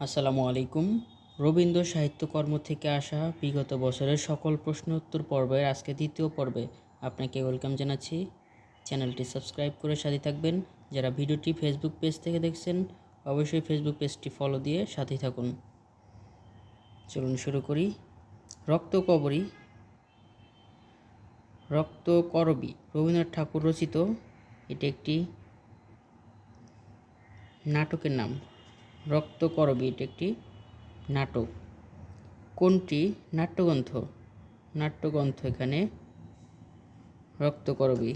আসসালামু আলাইকুম। রবীন্দ্র সাহিত্যকর্ম থেকে আসা বিগত বছরের সকল প্রশ্ন উত্তর পর্বের আজকে দ্বিতীয় পর্বে আপনাকে ওয়েলকাম জানাচ্ছি। চ্যানেলটি সাবস্ক্রাইব করে সাথে থাকবেন। যারা ভিডিওটি ফেসবুক পেজ থেকে দেখছেন, অবশ্যই ফেসবুক পেজটি ফলো দিয়ে সাথে থাকুন। চলুন শুরু করি। রক্ত কবরী, রক্ত করবী, রবীন্দ্রনাথ ঠাকুর রচিত। এটি একটি নাটকের নাম। রক্ত করবী এটি একটি নাটক। কোনটি? নাট্যগ্রন্থ। নাট্যগ্রন্থ এখানে রক্ত করবী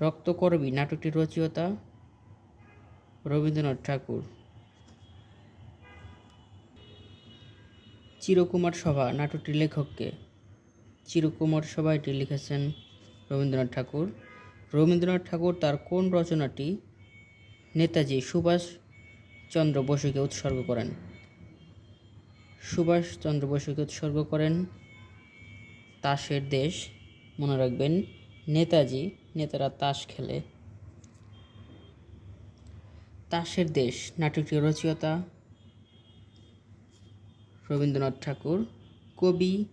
রক্ত করবী নাটকটির রচয়িতা রবীন্দ্রনাথ ঠাকুর। চিরকুমার সভা, নাটকটির লেখককে। চিরকুমার সভা এটি লিখেছেন রবীন্দ্রনাথ ঠাকুর। রবীন্দ্রনাথ ঠাকুর তার কোন রচনাটি নেতাজি সুভাষ চন্দ্র বসুকে উৎসর্গ করেন। সুভাষ চন্দ্র বসুকে উৎসর্গ করেন। তাসের দেশ, মনে রাখবেন, নেতাজি, নেতারা তাস খেলে। তাসের দেশ নাটকটির রচয়িতা রবীন্দ্রনাথ ঠাকুর, কবি,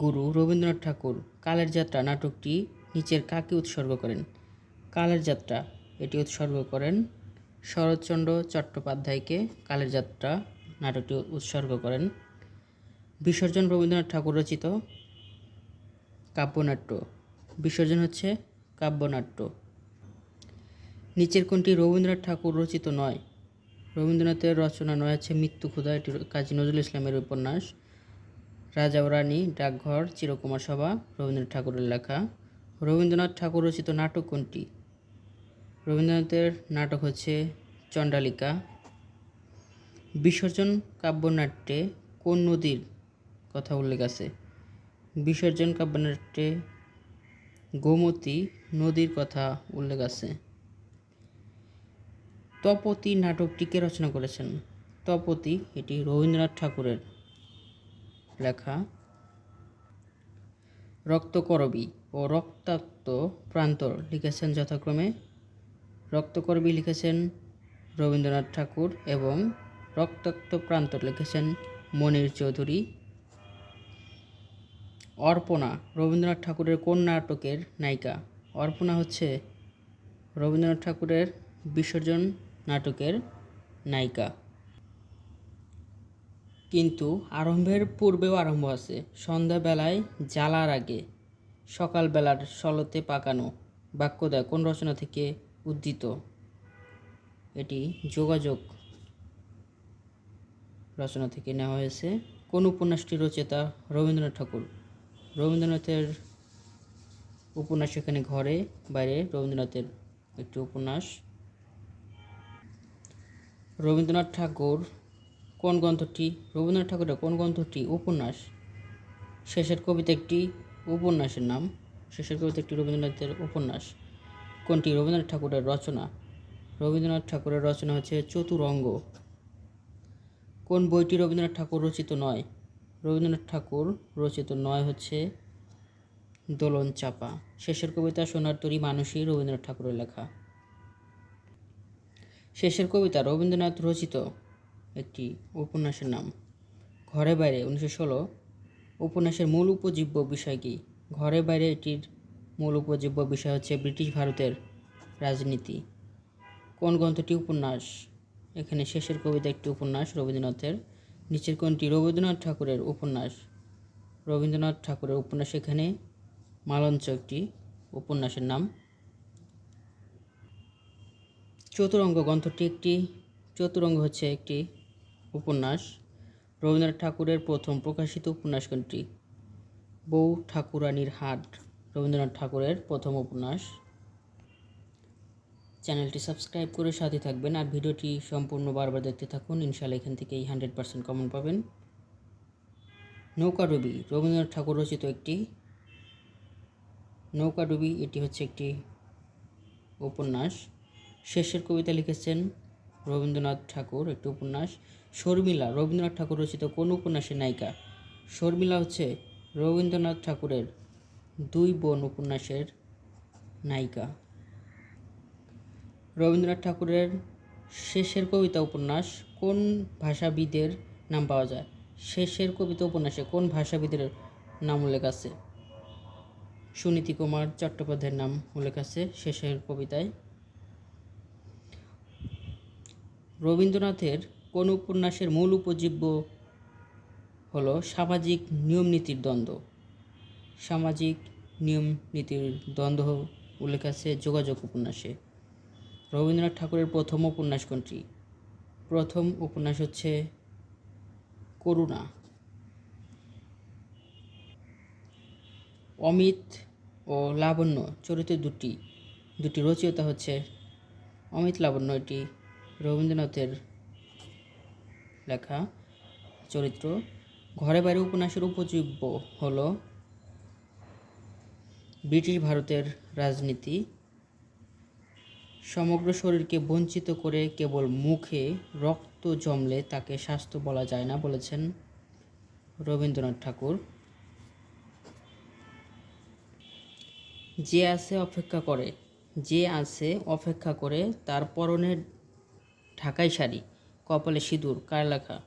গুরু রবীন্দ্রনাথ ঠাকুর কালের যাত্রা নাটকটি নিচের কাকে উৎসর্গ করেন? কালের যাত্রা, এটি উৎসর্গ করেন শরৎচন্দ্র চট্টোপাধ্যায়কে কালের যাত্রা নাটকটি উৎসর্গ করেন। বিসর্জন রবীন্দ্রনাথ ঠাকুর রচিত কাব্যনাট্য। বিসর্জন হচ্ছে কাব্যনাট্য। নিচের কোনটি রবীন্দ্রনাথ ঠাকুর রচিত নয়। রবীন্দ্রনাথের রচনা নয় আছে মৃত্যু ক্ষুধা, এটি কাজী নজরুল ইসলামের উপন্যাস। রাজা ও রানী, ডাকঘর, চিরকুমার সভা, রবীন্দ্রনাথ ঠাকুরের লেখা। রবীন্দ্রনাথ ঠাকুর রচিত নাটক কোনটি? রবীন্দ্রনাথের নাটক হচ্ছে চণ্ডালিকা। বিসর্জন কাব্যনাট্যে কোন নদীর কথা উল্লেখ আছে? বিসর্জন কাব্যনাট্যে গোমতী নদীর কথা উল্লেখ আছে। তপতি নাটকটিকে রচনা করেছেন? তপতি, এটি রবীন্দ্রনাথ ঠাকুরের লেখা। রক্তকরবী ও রক্তাক্ত প্রান্তর লিখেছেন যথাক্রমে রক্তকরবী লিখেছেন রবীন্দ্রনাথ ঠাকুর এবং রক্তাক্ত প্রান্তর লিখেছেন মনির চৌধুরী। অর্পণা রবীন্দ্রনাথ ঠাকুরের কোন নাটকের নায়িকা? অর্পণা হচ্ছে রবীন্দ্রনাথ ঠাকুরের বিসর্জন নাটকের নায়িকা। কিন্তু আরম্ভের পূর্বেও আরম্ভ আছে। সন্ধ্যাবেলায় জ্বালার আগে সকালবেলার সলতে পাকানো বাক্যদয় কোন রচনা থেকে? উদ্ধৃত এটি যোগাযোগ রচনা থেকে নেওয়া হয়েছে। কোন উপন্যাসটি রচয়িতা রবীন্দ্রনাথ ঠাকুর? রবীন্দ্রনাথের উপন্যাস এখানে ঘরে, বাইরে রবীন্দ্রনাথের একটি উপন্যাস। রবীন্দ্রনাথ ঠাকুর কোন গ্রন্থটি, রবীন্দ্রনাথ ঠাকুরের কোন গ্রন্থটি উপন্যাস? শেষের কবিতা একটি উপন্যাসের নাম। শেষের কবিতা একটি রবীন্দ্রনাথের উপন্যাস। কোনটি? রবীন্দ্রনাথ ঠাকুরের রচনা। রবীন্দ্রনাথ ঠাকুরের রচনা হচ্ছে চতুরঙ্গ। কোন বইটি রবীন্দ্রনাথ ঠাকুর রচিত নয়? রবীন্দ্রনাথ ঠাকুর রচিত নয় হচ্ছে দোলন চাপা। শেষের কবিতা সোনার তরী মানুষই রবীন্দ্রনাথ ঠাকুরের লেখা। শেষের কবিতা রবীন্দ্রনাথ রচিত একটি উপন্যাসের নাম। ঘরে বাইরে, উনিশশো ষোলো। উপন্যাসের মূল উপজীব্য বিষয় কি ঘরে বাইরে এটির মূল উপজীব্য বিষয় হচ্ছে ব্রিটিশ ভারতের রাজনীতি। কোন গ্রন্থটি উপন্যাস? এখানে শেষের কবিতা একটি উপন্যাস, রবীন্দ্রনাথের। নিচের কোনটি? রবীন্দ্রনাথ ঠাকুরের উপন্যাস। রবীন্দ্রনাথ ঠাকুরের উপন্যাস এখানে মালঞ্চ একটি উপন্যাসের নাম। চতুরঙ্গ গ্রন্থটি একটি, চতুরঙ্গ হচ্ছে একটি উপন্যাস। রবীন্দ্রনাথ ঠাকুরের প্রথম প্রকাশিত উপন্যাস কোনটি? বউ ঠাকুরানীর হাট। রবীন্দ্রনাথ ঠাকুরের প্রথম উপন্যাস। চ্যানেলটি সাবস্ক্রাইব করে সাথে থাকবেন আর ভিডিওটি সম্পূর্ণ বারবার দেখতে থাকুন। ইনশাল্লাহ এখান থেকেই হান্ড্রেড পার্সেন্ট কমন পাবেন। নৌকাডুবি রবীন্দ্রনাথ ঠাকুর রচিত একটি নৌকাডুবি এটি হচ্ছে একটি উপন্যাস। শেষের কবিতা লিখেছেন রবীন্দ্রনাথ ঠাকুর একটি উপন্যাস। শর্মিলা, রবীন্দ্রনাথ ঠাকুর রচিত কোন উপন্যাসের নায়িকা? শর্মিলা হচ্ছে রবীন্দ্রনাথ ঠাকুরের দুই বোন উপন্যাসের নায়িকা। রবীন্দ্রনাথ ঠাকুরের শেষের কবিতা উপন্যাস কোন ভাষাবিদের নাম পাওয়া যায়? শেষের কবিতা উপন্যাসে কোন ভাষাবিদের নাম উল্লেখ আছে? সুনীতি কুমার চট্টোপাধ্যায়ের নাম উল্লেখ আছে শেষের কবিতায়। রবীন্দ্রনাথের কোন উপন্যাসের মূল উপজীব্য হলো সামাজিক নিয়মনীতির দ্বন্দ্ব? সামাজিক নিয়ম নীতির দ্বন্দ্ব উল্লেখ আছে যোগাযোগ উপন্যাসে। রবীন্দ্রনাথ ঠাকুরের প্রথম উপন্যাস কোনটি? প্রথম উপন্যাস হচ্ছে করুণা। অমিত ও লাবণ্য চরিত্র দুটি দুটি রচয়িতা হচ্ছে অমিত লাবণ্য, এটি রবীন্দ্রনাথের লেখা চরিত্র। ঘরে বাইরে উপন্যাসের উপজীব্য হলো ব্রিটিশ ভারতের রাজনীতি সমগ্র শরীরকে বঞ্চিত করে কেবল মুখে রক্ত জমলে তাকে স্বাস্থ্য বলা যায় না বলেছেন রবীন্দ্রনাথ ঠাকুর। যে আছে অপেক্ষা করে, যে আছে অপেক্ষা করে, তার পরনে ঢাকাই শাড়ি, কপালে সিঁদুর, কার লেখা?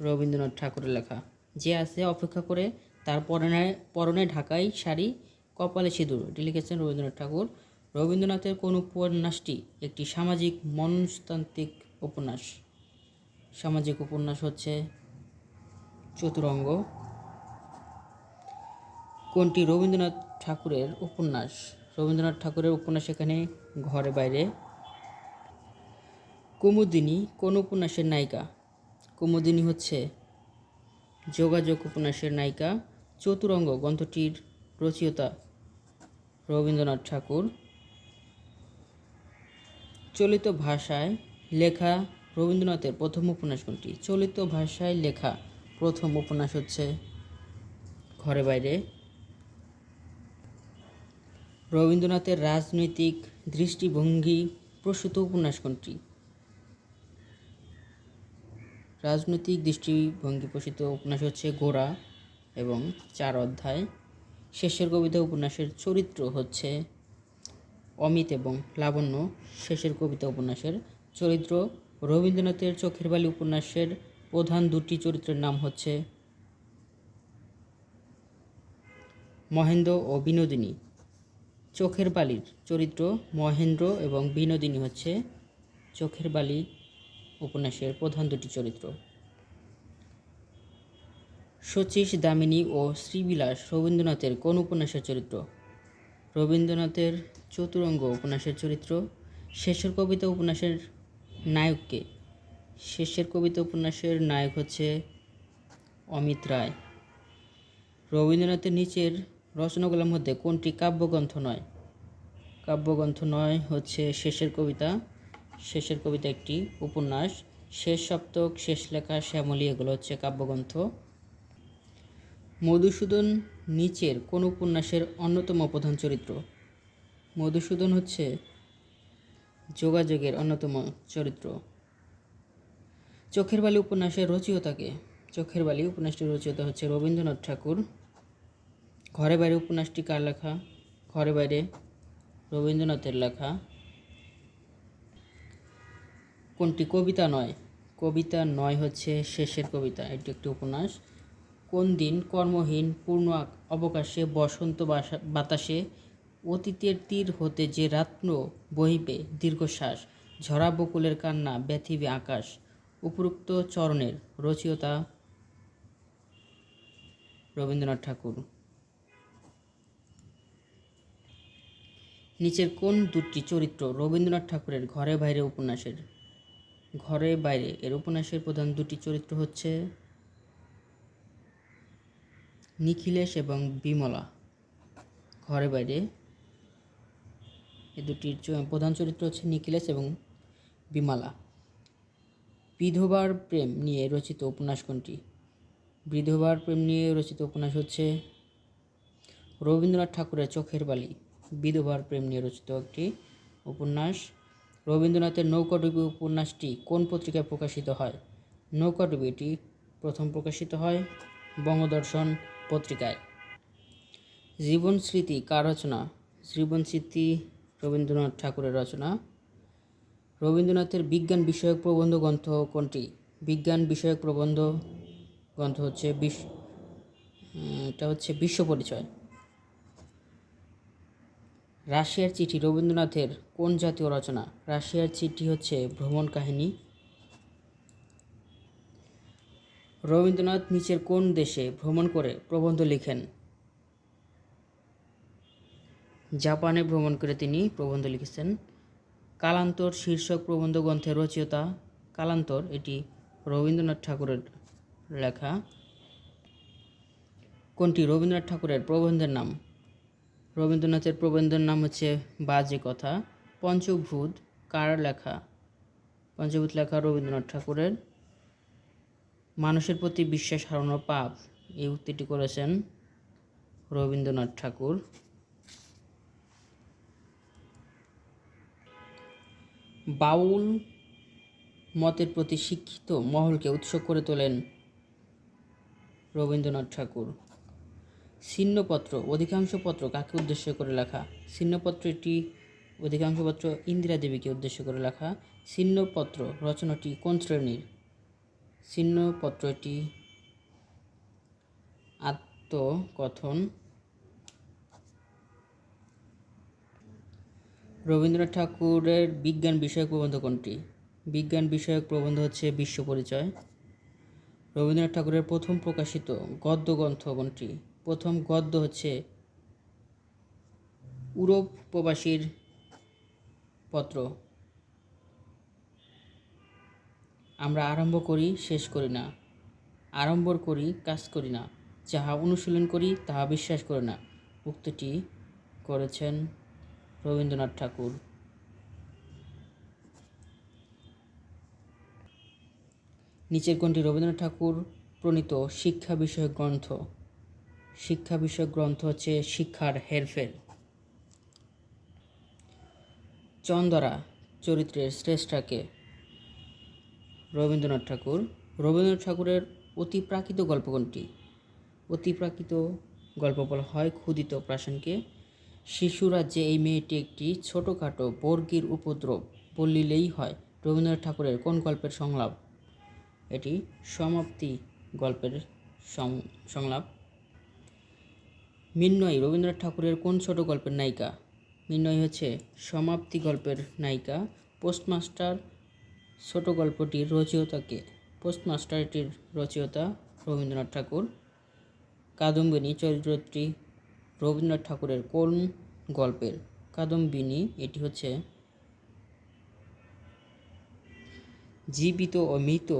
রবীন্দ্রনাথ ঠাকুরের লেখা। যে আছে অপেক্ষা করে, তার পরনে পরনে ঢাকাই শাড়ি কপালে সিঁদুর। এটি লিখেছেন রবীন্দ্রনাথ ঠাকুর। রবীন্দ্রনাথের কোন উপন্যাসটি একটি সামাজিক মনস্তান্ত্রিক উপন্যাস? সামাজিক উপন্যাস হচ্ছে চতুরঙ্গ। কোনটি রবীন্দ্রনাথ ঠাকুরের উপন্যাস? রবীন্দ্রনাথ ঠাকুরের উপন্যাস এখানে ঘরে বাইরে। কুমুদিনী কোন উপন্যাসের নায়িকা? কুমুদিনী হচ্ছে যোগাযোগ উপন্যাসের নায়িকা। চতুরঙ্গ গ্রন্থটির রচয়িতা রবীন্দ্রনাথ ঠাকুর। চলিত ভাষায় লেখা রবীন্দ্রনাথের প্রথম উপন্যাস কোনটি? চলিত ভাষায় লেখা প্রথম উপন্যাস হচ্ছে ঘরে বাইরে। রবীন্দ্রনাথের রাজনৈতিক দৃষ্টিভঙ্গি প্রসূত উপন্যাস কোনটি? রাজনৈতিক দৃষ্টিভঙ্গি প্রসূত উপন্যাস হচ্ছে গোড়া এবং চার অধ্যায়। শেষের কবিতা উপন্যাসের চরিত্র হচ্ছে অমিত এবং লাবণ্য। শেষের কবিতা উপন্যাসের চরিত্র রবীন্দ্রনাথের চোখের বালি উপন্যাসের প্রধান দুটি চরিত্রের নাম হচ্ছে মহেন্দ্র ও বিনোদিনী। চোখের বালির চরিত্র মহেন্দ্র এবং বিনোদিনী হচ্ছে চোখের বালি উপন্যাসের প্রধান দুটি চরিত্র। শচীশ দামিনী ও শ্রীবিলাস রবীন্দ্রনাথের কোন উপন্যাসের চরিত্র? রবীন্দ্রনাথের চতুরঙ্গ উপন্যাসের চরিত্র, শেষের কবিতা উপন্যাসের নায়ককে শেষের কবিতা উপন্যাসের নায়ক হচ্ছে অমিত রায়। রবীন্দ্রনাথের নিচের রচনাগুলোর মধ্যে কোনটি কাব্যগ্রন্থ নয়? কাব্যগ্রন্থ নয় হচ্ছে শেষের কবিতা। শেষের কবিতা একটি উপন্যাস। শেষ সপ্তক, শেষ লেখা, শ্যামলী, এগুলো হচ্ছে কাব্যগ্রন্থ। মধুসূদন নিচের কোন উপন্যাসের অন্যতম প্রধান চরিত্র? মধুসূদন হচ্ছে যোগাযোগের অন্যতম চরিত্র। চোখের বালি উপন্যাসের রচয়িতাকে, চোখের বালি উপন্যাসটির রচয়িতা হচ্ছে রবীন্দ্রনাথ ঠাকুর। ঘরে বাইরে উপন্যাসটি কার লেখা? ঘরে বাইরে রবীন্দ্রনাথের লেখা। কোনটি কবিতা নয়? কবিতা নয় হচ্ছে শেষের কবিতা, এটি একটি উপন্যাস। কোন দিন কর্মহীন, পূর্ণ অবকাশে, বসন্ত বাসা- বাতাসে অতীতের তীর হতে যে রাত্ন বহিবে দীর্ঘশ্বাস, ঝরা বকুলের কান্না ব্যথিবে আকাশ, উপরুক্ত চরণের রচয়িতা রবীন্দ্রনাথ ঠাকুর। নিচের কোন দুটি চরিত্র রবীন্দ্রনাথ ঠাকুরের ঘরে বাইরে উপন্যাসের? ঘরে বাইরে এর উপন্যাসের প্রধান দুটি চরিত্র হচ্ছে নিখিলেশ এবং বিমলা। ঘরে বাইরে। এ দুটির প্রধান চরিত্র হচ্ছে নিখিলেশ এবং বিমলা। বিধবার প্রেম নিয়ে রচিত উপন্যাস কোনটি? বিধবার প্রেম নিয়ে রচিত উপন্যাস হচ্ছে রবীন্দ্রনাথ ঠাকুরের চোখের বালি। বিধবার প্রেম নিয়ে রচিত একটি উপন্যাস। রবীন্দ্রনাথের নৌকাডুবি উপন্যাসটি কোন পত্রিকায় প্রকাশিত হয়? নৌকাডুবি এটি প্রথম প্রকাশিত হয় বঙ্গদর্শন পত্রিকায়। জীবন স্মৃতি কার রচনা? জীবন স্মৃতি রবীন্দ্রনাথ ঠাকুরের রচনা। রবীন্দ্রনাথের বিজ্ঞান বিষয়ক প্রবন্ধ গ্রন্থ কোনটি? বিজ্ঞান বিষয়ক প্রবন্ধ গ্রন্থ হচ্ছে উম, এটা হচ্ছে বিশ্ব পরিচয়। রাশিয়ার চিঠি রবীন্দ্রনাথের কোন জাতীয় রচনা? রাশিয়ার চিঠি হচ্ছে ভ্রমণ কাহিনী। রবীন্দ্রনাথ নিচের কোন দেশে ভ্রমণ করে প্রবন্ধ লিখেন? জাপানে ভ্রমণ করে তিনি প্রবন্ধ লিখেছেন। কালান্তর শীর্ষক প্রবন্ধ গ্রন্থের রচয়িতা কালান্তর, এটি রবীন্দ্রনাথ ঠাকুরের লেখা। কোনটি? রবীন্দ্রনাথ ঠাকুরের প্রবন্ধের নাম। রবীন্দ্রনাথের প্রবন্ধের নাম হচ্ছে বাজে কথা। পঞ্চভূত কার লেখা? পঞ্চভূত লেখা রবীন্দ্রনাথ ঠাকুরের। মানুষের প্রতি বিশ্বাস হারানো পাপ, এই উক্তিটি করেছেন রবীন্দ্রনাথ ঠাকুর। বাউল মতের প্রতি শিক্ষিত মহলকে উৎস করে তোলেন রবীন্দ্রনাথ ঠাকুর। ছিন্নপত্র, অধিকাংশ পত্র কাকে উদ্দেশ্য করে লেখা? ছিন্নপত্রটি অধিকাংশ পত্র ইন্দিরা দেবীকে উদ্দেশ্য করে লেখা। ছিন্নপত্র রচনাটি কোন শ্রেণির? ছিন্নপত্রটি আত্মকথন। রবীন্দ্রনাথ ঠাকুরের বিজ্ঞান বিষয়ক প্রবন্ধ কোনটি? বিজ্ঞান বিষয়ক প্রবন্ধ হচ্ছে বিশ্ব পরিচয়। রবীন্দ্রনাথ ঠাকুরের প্রথম প্রকাশিত গদ্য গ্রন্থ কোনটি? প্রথম গদ্য হচ্ছে ইউরোপ প্রবাসীর পত্র। আমরা আরম্ভ করি, শেষ করি না। আরম্ভ করি, কাজ করি না। যাহা অনুশীলন করি, তাহা বিশ্বাস করি না। উক্তিটি করেছেন রবীন্দ্রনাথ ঠাকুর। নিচের কোনটি রবীন্দ্রনাথ ঠাকুর প্রণীত শিক্ষা বিষয়ক গ্রন্থ। শিক্ষা বিষয়ক গ্রন্থ হচ্ছে শিক্ষার হেরফের। চন্দরা চরিত্রের শ্রেষ্ঠাকে রবীন্দ্রনাথ ঠাকুর। রবীন্দ্রনাথ ঠাকুরের অতি প্রাকৃত গল্প কোনটি? অতি প্রাকৃত গল্প বলা হয় ক্ষুদিত প্রাশনকে শিশুরাজ্যে এই মেয়েটি একটি ছোটোখাটো বর্গীর উপদ্রব বললিলেই হয়। রবীন্দ্রনাথ ঠাকুরের কোন গল্পের সংলাপ? এটি সমাপ্তি গল্পের সংলাপ। মিন্নয়, রবীন্দ্রনাথ ঠাকুরের কোন ছোট গল্পের নায়িকা? মিন্নয় হচ্ছে সমাপ্তি গল্পের নায়িকা, পোস্টমাস্টার ছোট গল্পটির রচয়িতাকে পোস্টমাস্টার এটির রচয়িতা রবীন্দ্রনাথ ঠাকুর, কাদম্বিনী চরিত্রটি রবীন্দ্রনাথ ঠাকুরের কোন গল্পের কাদম্বিনী, এটি হচ্ছে জীবিত ও মৃত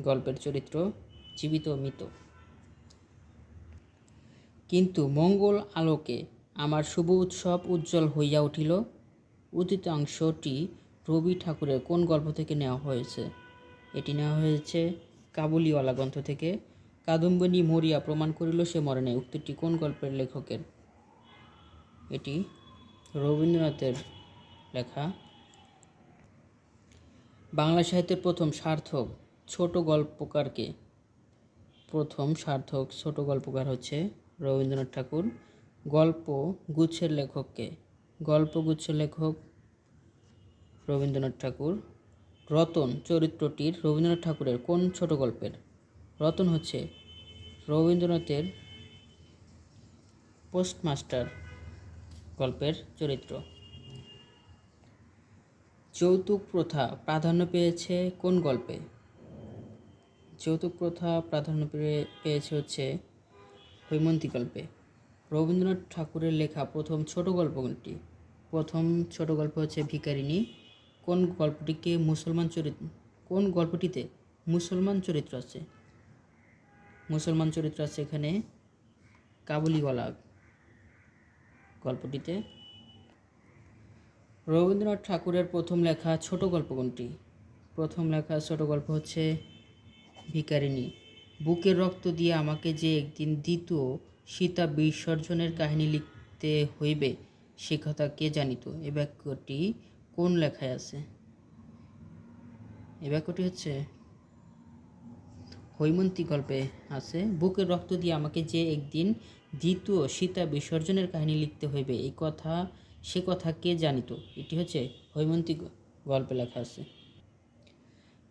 গল্পের চরিত্র জীবিত ও মৃত। কিন্তু মঙ্গল আলোকে আমার শুভ উৎসব উজ্জ্বল হইয়া উঠিল, উদিতাংশটি রবি ঠাকুরের কোন গল্প থেকে নেওয়া হয়েছে? এটি নেওয়া হয়েছে কাবুলিওয়ালা গ্রন্থ থেকে। কাদম্বিনী মরিয়া প্রমাণ করিল সে মরে নাই উক্তিটি কোন গল্পের লেখকের? এটি রবীন্দ্রনাথের লেখা। বাংলা সাহিত্যের প্রথম সার্থক ছোট গল্পকারকে। প্রথম সার্থক ছোট গল্পকার হচ্ছে রবীন্দ্রনাথ ঠাকুর। গল্প গুচ্ছের লেখককে। গল্প গুচ্ছের লেখক রবীন্দ্রনাথ ঠাকুর। রতন চরিত্রটির রবীন্দ্রনাথ ঠাকুরের কোন ছোট গল্পের? রতন হচ্ছে রবীন্দ্রনাথের পোস্টমাস্টার গল্পের চরিত্র। যৌতুক প্রথা প্রাধান্য পেয়েছে কোন গল্পে? যৌতুক প্রথা প্রাধান্য পেয়ে- পেয়েছে হচ্ছে হৈমন্তী গল্পে। রবীন্দ্রনাথ ঠাকুরের লেখা প্রথম ছোট গল্প কোনটি? প্রথম ছোট গল্প হচ্ছে ভিকারিনী কোন গল্পটিকে মুসলমান চরিত্র কোন গল্পটিতে মুসলমান চরিত্র আছে? মুসলমান চরিত্র আছে এখানে কাবুলিওয়ালা গল্পটিতে। রবীন্দ্রনাথ ঠাকুরের প্রথম লেখা ছোট গল্প কোনটি? প্রথম লেখা ছোট গল্প হচ্ছে ভিকারিনী বুকের রক্ত দিয়ে আমাকে যে একদিন দ্বিতীয় সীতা বিসর্জনের কাহিনী লিখতে হইবে, সে কথা কে জানিত? এ বাক্যটি কোন লেখায় আছে? এ বাক্যটি হচ্ছে, হৈমন্তী গল্পে আছে, বুকের রক্ত দিয়ে আমাকে যে একদিন দ্বিতীয় সীতা বিসর্জনের কাহিনী লিখতে হইবে, এই কথা, সে কথা কে জানিত? এটি হচ্ছে হৈমন্তী গল্পে লেখা আছে।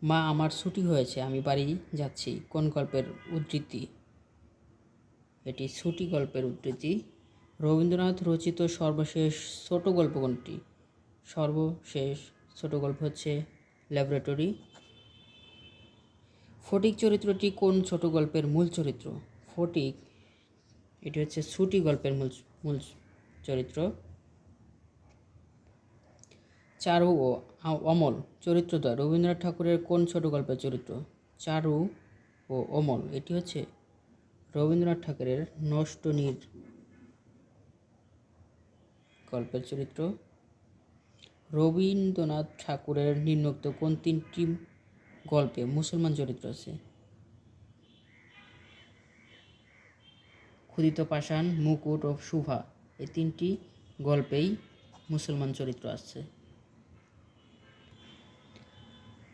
মা, আমার ছুটি হয়েছে, আমি বাড়ি যাচ্ছি। কোন গল্পের উদ্ধৃতি? এটি ছুটি গল্পের উদ্ধৃতি। রবীন্দ্রনাথ রচিত সর্বশেষ ছোট গল্প কোনটি? সর্বশেষ ছোট গল্প হচ্ছে ল্যাবরেটরি। ফটিক চরিত্রটি কোন ছোট গল্পের মূল চরিত্র? ফটিক, এটি হচ্ছে ছুটি গল্পের মূল মূল চরিত্র। চারু ও অমল, চরিত্রদ্বয়, রবীন্দ্রনাথ ঠাকুরের কোন ছোট গল্পের চরিত্র? চারু ও অমল, এটি হচ্ছে রবীন্দ্রনাথ ঠাকুরের নষ্ট নীর গল্পের চরিত্র। রবীন্দ্রনাথ ঠাকুরের নিম্নোক্ত কোন তিনটি গল্পে মুসলমান চরিত্র আছে? ক্ষুদিত পাষাণ, মুকুট ও শুভা এই তিনটি গল্পেই মুসলমান চরিত্র আছে।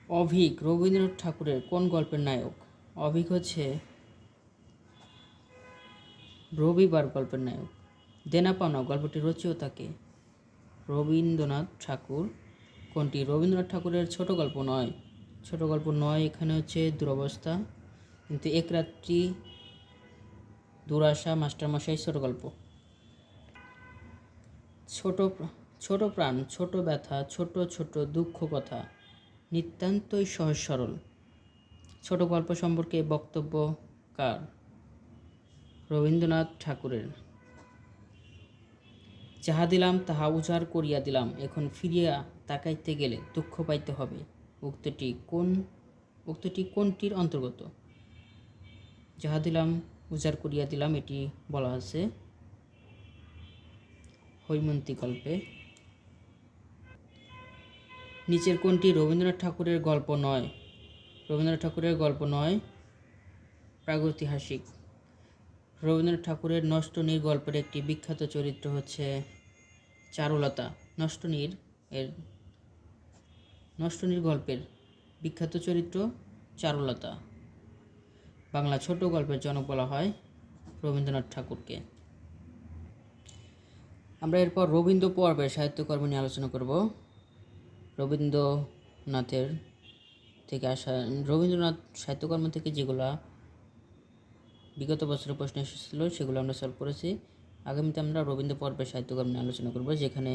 অভিক, রবীন্দ্রনাথ ঠাকুরের কোন গল্পের নায়ক? অভিক হচ্ছে রবিবার গল্পের নায়ক। দেনা পাওনা গল্পটি রচিও তাকে। রবীন্দ্রনাথ ঠাকুর। কোনটি? রবীন্দ্রনাথ ঠাকুরের ছোট গল্প নয়। ছোট গল্প নয়, এখানে হচ্ছে দুরবস্থা। কিন্তু এক রাত্রি দুরাশা মাস্টারমশাই ছোট গল্প। ছোট ছোট প্রাণ, ছোট ব্যথা, ছোট ছোট দুঃখ কথা, নিতান্তই সহজ সরল। ছোট গল্প সম্পর্কে বক্তব্য কার? রবীন্দ্রনাথ ঠাকুরের। যাহা দিলাম, তাহা উজাড় করিয়া দিলাম। এখন ফিরিয়া তাকাইতে গেলে দুঃখ পাইতে হবে। উক্তটি কোন, উক্তটি কোনটির অন্তর্গত? যাহা দিলাম, উজাড় করিয়া দিলাম, এটি বলা আছে হৈমন্তী গল্পে। নিচের কোনটি রবীন্দ্রনাথ ঠাকুরের গল্প নয়। রবীন্দ্রনাথ ঠাকুরের গল্প নয়, প্রাগৈতিহাসিক। রবীন্দ্রনাথ ঠাকুরের নষ্টনীর গল্পের একটি বিখ্যাত চরিত্র হচ্ছে চারুলতা, নষ্টনীর এর নষ্টনীর গল্পের বিখ্যাত চরিত্র চারুলতা। বাংলা ছোট গল্পের জনক বলা হয় রবীন্দ্রনাথ ঠাকুরকে। আমরা এরপর রবীন্দ্র পর্বের সাহিত্যকর্ম নিয়ে আলোচনা করব। রবীন্দ্রনাথের থেকে আসা রবীন্দ্রনাথ সাহিত্যকর্ম থেকে যেগুলা বিগত বছরের প্রশ্ন এসেছিল, সেগুলো আমরা সলভ করেছি। আগামীতে আমরা রবীন্দ্র পর্বের সাহিত্যকর্ম নিয়ে আলোচনা করব, যেখানে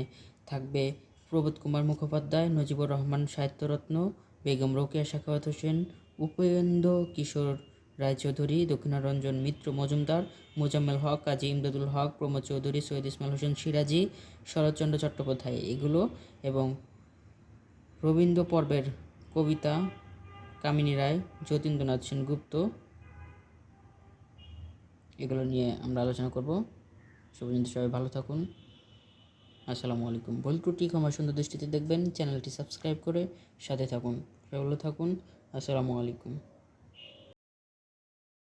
থাকবে প্রবোধ কুমার মুখোপাধ্যায়, নজিবুর রহমান সাহিত্যরত্ন, বেগম রোকেয়া, শাখাওয়াত হোসেন, উপেন্দ্র কিশোর রায়চৌধুরী, দক্ষিণারঞ্জন মিত্র মজুমদার, মোজাম্মেল হক, কাজী ইমদাদুল হক, প্রমোদ চৌধুরী, সৈয়দ ইসমাইল হোসেন সিরাজি, শরৎচন্দ্র চট্টোপাধ্যায় এগুলো এবং রবীন্দ্র পর্বের কবিতা কামিনী রায়, যতীন্দ্রনাথ সেনগুপ্ত এগুলো নিয়ে আমরা আলোচনা করব। সে পর্যন্ত সবাই, ভালো থাকুন। আসসালামু আলাইকুম। ভুল ত্রুটি ক্ষমা সুন্দর দৃষ্টিতে দেখবেন। চ্যানেলটি সাবস্ক্রাইব করে সাথে থাকুন। সবাই ভালো থাকুন। আসসালামু আলাইকুম।